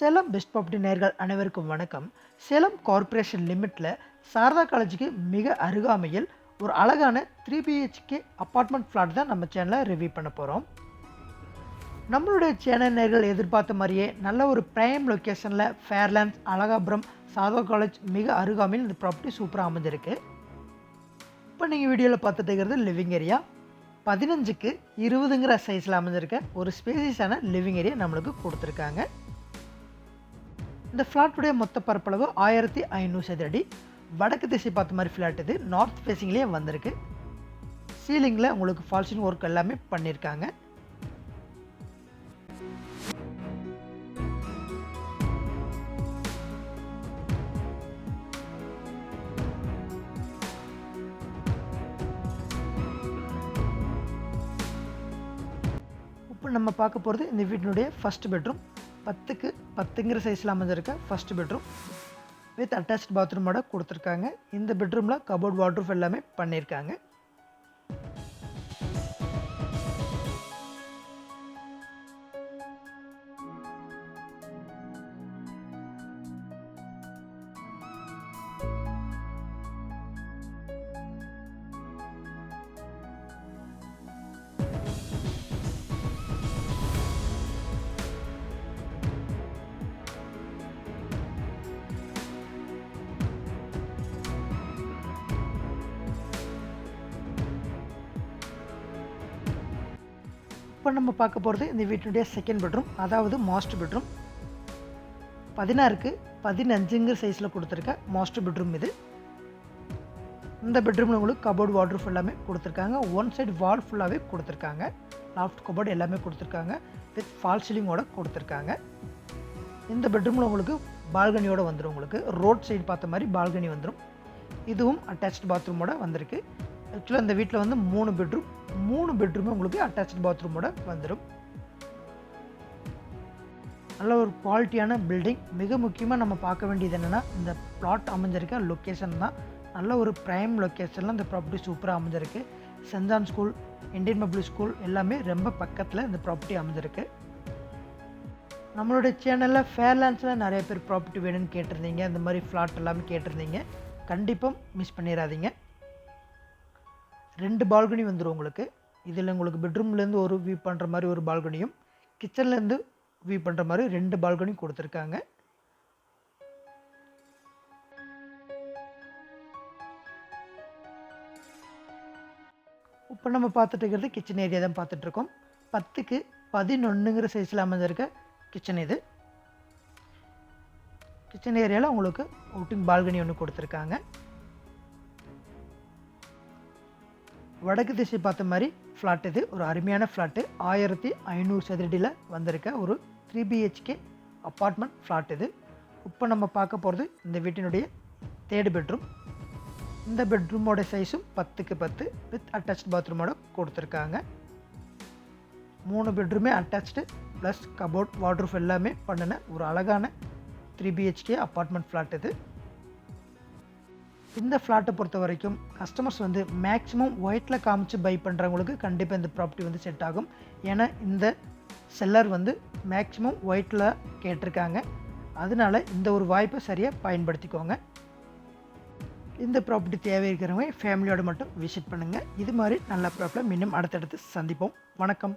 Salem best property நேர்கள் அனைவருக்கும் வணக்கம். சேலம் கார்ப்பரேஷன் லிமிட்டில் சாரதா காலேஜுக்கு மிக அருகாமையில் ஒரு அழகான த்ரீ பிஹெச்கே அப்பார்ட்மெண்ட் ஃப்ளாட் தான் நம்ம சேனலில் ரிவ்யூ பண்ண போகிறோம் நம்மளுடைய சேனல் நேர்கள் எதிர்பார்த்த மாதிரியே நல்ல ஒரு ப்ரைம் லொக்கேஷனில் ஃபேர்லேண்ட்ஸ் அழகாபுரம் சாரதா காலேஜ் மிக அருகாமையில் இந்த ப்ராப்பர்ட்டி சூப்பராக அமைஞ்சிருக்கு. இப்போ நீங்கள் வீடியோவில் பார்த்துட்டு இருக்கிறது லிவிங் ஏரியா பதினஞ்சுக்கு இருபதுங்கிற சைஸில் அமைஞ்சிருக்க ஒரு ஸ்பேசியஸான லிவிங் ஏரியா நம்மளுக்கு கொடுத்துருக்காங்க. இந்த ஃப்ளாட்டுடைய மொத்த பரப்பளவு ஆயிரத்தி ஐநூறு சதுரடி. வடக்கு திசை பார்த்த மாதிரி ஃப்ளாட் இது. நார்த் ஃபேஸிங்லேயே வந்திருக்கு. சீலிங்கில் உங்களுக்கு ஃபால்சிங் ஒர்க் எல்லாமே பண்ணியிருக்காங்க இப்போ நம்ம பார்க்க போகிறது இந்த வீட்டினுடைய ஃபஸ்ட் பெட்ரூம் பத்துக்கு பத்துங்கிற சைஸில் அமைஞ்சிருக்க ஃபர்ஸ்ட் பெட்ரூம் வித் அட்டாச்ட் பாத்ரூமோட கொடுத்துருக்காங்க. இந்த பெட்ரூமில் கபோர்ட் வாட்ரூஃப் எல்லாமே பண்ணியிருக்காங்க. இப்போ நம்ம பார்க்க போகிறது இந்த வீட்டினுடைய செகண்ட் பெட்ரூம் அதாவது மாஸ்டர் பெட்ரூம் பதினாறுக்கு பதினஞ்சுங்கிற சைஸில் கொடுத்துருக்க மாஸ்டர் பெட்ரூம் இது. இந்த பெட்ரூமில் உங்களுக்கு கபோர்டு வாட்ரூஃப் எல்லாமே கொடுத்துருக்காங்க. ஒன் சைடு வால் ஃபுல்லாகவே கொடுத்துருக்காங்க. லாஃப்ட் கபோர்டு எல்லாமே கொடுத்துருக்காங்க. வித் ஃபால் சீலிங்கோட கொடுத்துருக்காங்க. இந்த பெட்ரூமில் உங்களுக்கு பால்கனியோட வந்துடும் உங்களுக்கு. ரோட் சைடு பார்த்த மாதிரி பால்கனி வந்துடும் இதுவும் அட்டாச்ட் பாத்ரூமோட வந்திருக்கு. ஆக்சுவலாக இந்த வீட்டில் வந்து மூணு பெட்ரூம் மூணு பெட்ரூமே உங்களுக்கு அட்டாச்சு பாத்ரூமோட வந்துடும் நல்ல ஒரு குவாலிட்டியான பில்டிங் மிக முக்கியமாக நம்ம பார்க்க வேண்டியது என்னென்னா இந்த பிளாட் அமைஞ்சிருக்க லொக்கேஷன் தான். நல்ல ஒரு ப்ரைம் லொக்கேஷனில் இந்த ப்ராப்பர்ட்டி சூப்பராக அமைஞ்சிருக்கு. செஞ்சான் ஸ்கூல் இந்தியன் பப்ளிக் ஸ்கூல் எல்லாமே ரொம்ப பக்கத்தில் இந்த ப்ராப்பர்ட்டி அமைஞ்சிருக்கு. நம்மளுடைய சேனலில் ஃபேர்லேண்ட்ஸில் நிறைய பேர் ப்ராப்பர்ட்டி வேணும்னு கேட்டிருந்தீங்க. இந்த மாதிரி ஃப்ளாட் எல்லாமே கேட்டிருந்தீங்க. கண்டிப்பாக மிஸ் பண்ணிடாதீங்க. ரெண்டு பால்கனி வந்துடும் உங்களுக்கு. இதில் உங்களுக்கு பெட்ரூம்லேருந்து ஒரு வியூ பண்ணுற மாதிரி ஒரு பால்கனியும் கிச்சன்லேருந்து வியூ பண்ணுற மாதிரி ரெண்டு பால்கனியும் கொடுத்துருக்காங்க. இப்போ நம்ம பார்த்துட்டு இருக்கிறது கிச்சன் ஏரியா தான் பார்த்துட்ருக்கோம் பத்துக்கு பதினொன்றுங்கிற சைஸில் அமைஞ்சிருக்க கிச்சன் இது. கிச்சன் ஏரியாவில் உங்களுக்கு அவுட்டிங் பால்கனி ஒன்று கொடுத்துருக்காங்க. வடக்கு திசை பார்த்த மாதிரி ஃப்ளாட் இது. ஒரு அருமையான ஃப்ளாட்டு ஆயிரத்தி ஐநூறு சதுரடியில் வந்திருக்க ஒரு த்ரீ பிஹெச்கே அப்பார்ட்மெண்ட் ஃப்ளாட் இது. இப்போ நம்ம பார்க்க போகிறது இந்த வீட்டினுடைய தேர்டு பெட்ரூம் இந்த பெட்ரூமோட சைஸும் பத்துக்கு பத்து வித் அட்டாச் பாத்ரூமோட கொடுத்துருக்காங்க. மூணு பெட்ரூமே அட்டாச்டு ப்ளஸ் கபோர்ட் வாட்ரூஃப் எல்லாமே பண்ணின ஒரு அழகான த்ரீ பிஹெச்கே அப்பார்ட்மெண்ட் ஃப்ளாட் இது. இந்த ஃப்ளாட்டை பொறுத்த வரைக்கும் கஸ்டமர்ஸ் வந்து மேக்ஸிமம் ஒயிட்டில் காமிச்சு பை பண்ணுறவங்களுக்கு கண்டிப்பாக இந்த ப்ராப்பர்ட்டி வந்து செட் ஆகும். ஏன்னா இந்த செல்லர் வந்து மேக்ஸிமம் ஒயிட்டில் கேட்டிருக்காங்க. அதனால இந்த ஒரு வாய்ப்பை சரியாக பயன்படுத்திக்கோங்க. இந்த ப்ராப்பர்ட்டி தேவை இருக்கிறவங்க ஃபேமிலியோடு மட்டும் விசிட் பண்ணுங்கள் இது மாதிரி நல்ல ப்ராப்பர்ட்டியில் மீண்டும் அடுத்தடுத்து சந்திப்போம். வணக்கம்.